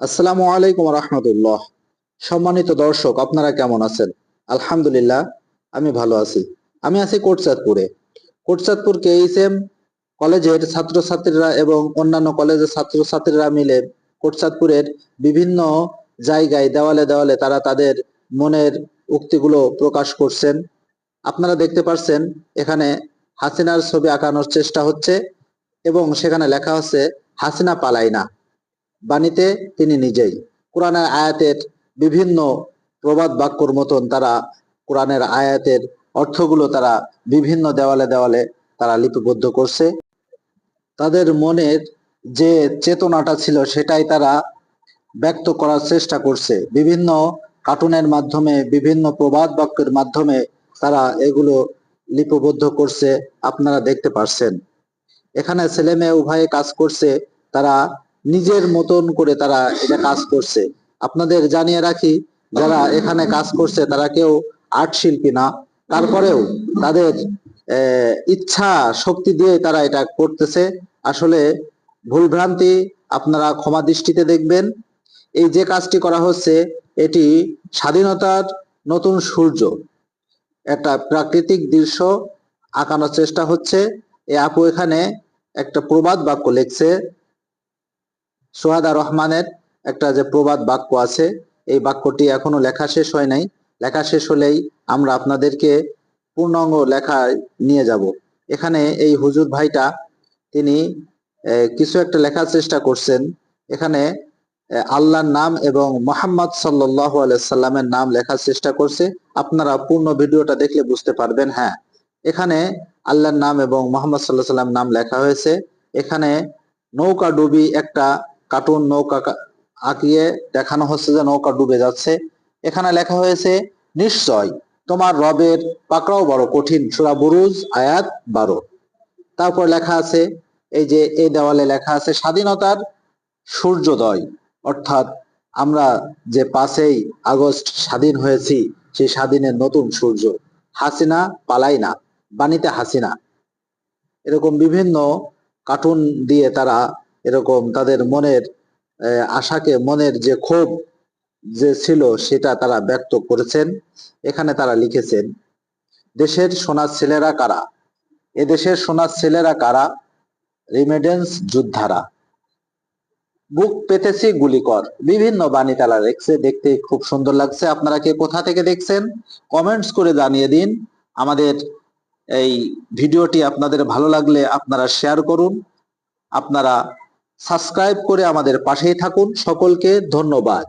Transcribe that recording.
আসসালামু আলাইকুম রহমতুল্লাহ। সম্মানিত দর্শক, আপনারা কেমন আছেন? আলহামদুলিল্লাহ, আমি ভালো আছি। আমি আছি কোটচাঁদপুরে। কোটচাঁদপুর কেইসএম কলেজের ছাত্রছাত্রীরা এবং অন্যান্য কলেজের ছাত্রছাত্রীরা মিলে কোটচাঁদপুরের বিভিন্ন জায়গায়, দেওয়ালে দেওয়ালে তারা তাদের মনের উক্তিগুলো প্রকাশ করছেন। আপনারা দেখতে পাচ্ছেন এখানে হাসিনার ছবি আঁকানোর চেষ্টা হচ্ছে এবং সেখানে লেখা হচ্ছে, হাসিনা পালাই না। বাণীতে তিনি নিজেই। কোরআনের আয়াতের বিভিন্ন প্রবাদ বাক্যর মতন তারা কোরআনের আয়াতের অর্থগুলো তারা বিভিন্ন দেওয়ালে দেওয়ালে তারা লিপিবদ্ধ করছে। তাদের মনের যে চেতনাটা ছিল সেটাই তারা ব্যক্ত করার চেষ্টা করছে। বিভিন্ন কার্টুনের মাধ্যমে, বিভিন্ন প্রবাদ বাক্যের মাধ্যমে তারা এগুলো লিপিবদ্ধ করছে, আপনারা দেখতে পারছেন। এখানে ছেলে মেয়ে উভয়ে কাজ করছে, তারা নিজের মতন করে তারা এটা কাজ করছে। আপনাদের জানিয়ে রাখি, যারা এখানে কাজ করছে তারা কেউ আর্ট শিল্পী না। তারপরেও তাদের ইচ্ছা শক্তি দিয়ে তারা এটা করতেছে। আসলে ভুলভ্রান্তি আপনারা ক্ষমা দৃষ্টিতে দেখবেন। এই যে কাজটি করা হচ্ছে, এটি স্বাধীনতার নতুন সূর্য। একটা প্রাকৃতিক দৃশ্য আঁকানোর চেষ্টা হচ্ছে। এ আপু এখানে একটা প্রবাদ বাক্য লিখছে সোহাদা রহমানের একটা যে প্রবাদ বাক্য আছে, এই বাক্যটি এখনও লেখা শেষ হয় নাই। লেখা শেষ হলেই আমরা আপনাদেরকে পূর্ণাঙ্গ লেখায় নিয়ে যাব। এখানে এই হুজুর ভাইটা, তিনি কিছু একটা লেখার চেষ্টা করছেন। এখানে আল্লাহর নাম এবং মোহাম্মদ সাল্লাহ সাল্লামের নাম লেখার চেষ্টা করছে। আপনারা পূর্ণ ভিডিওটা দেখলে বুঝতে পারবেন হ্যাঁ। এখানে আল্লাহর নাম এবং মোহাম্মদ সাল্লাহ সাল্লাম নাম লেখা হয়েছে। এখানে নৌকা ডুবি একটা কার্টুন নৌকা আঁকিয়ে দেখানো হচ্ছে যে নৌকা ডুবে যাচ্ছে। এখানে লেখা হয়েছে, নিশ্চয়, তোমার রবের পাকড়াও বড় কঠিন। সুরা বুরুজ, আয়াত বারো। তারপর লেখা আছে, এই যে এই দেওয়ালে লেখা আছে, স্বাধীনতার সূর্যোদয়। অর্থাৎ আমরা যে পাঁচই আগস্ট স্বাধীন হয়েছি, সেই স্বাধীনের নতুন সূর্য। হাসিনা পালাই না, বাণীতে হাসিনা। এরকম বিভিন্ন কার্টুন দিয়ে তারা এরকম তাদের মনের আশাকে মনের যে ক্ষোভ যে ছিল সেটা তারা ব্যক্ত করেছেন। এখানে তারা লিখেছেন, দেশের সোনার ছেলেরা কারা? এদেশের সোনার ছেলেরা কারা? রিমেডেন্স যোদ্ধারা। বুক পেতেছি গুলি কর। বিভিন্ন বাণী তারা রেখছে, দেখতে খুব সুন্দর লাগছে। আপনারা কে কোথা থেকে দেখছেন, কমেন্টস করে জানিয়ে দিন। আমাদের এই ভিডিওটি আপনাদের ভালো লাগলে আপনারা শেয়ার করুন। আপনারা সাবস্ক্রাইব করে আমাদের পাশেই থাকুন। সকলকে ধন্যবাদ।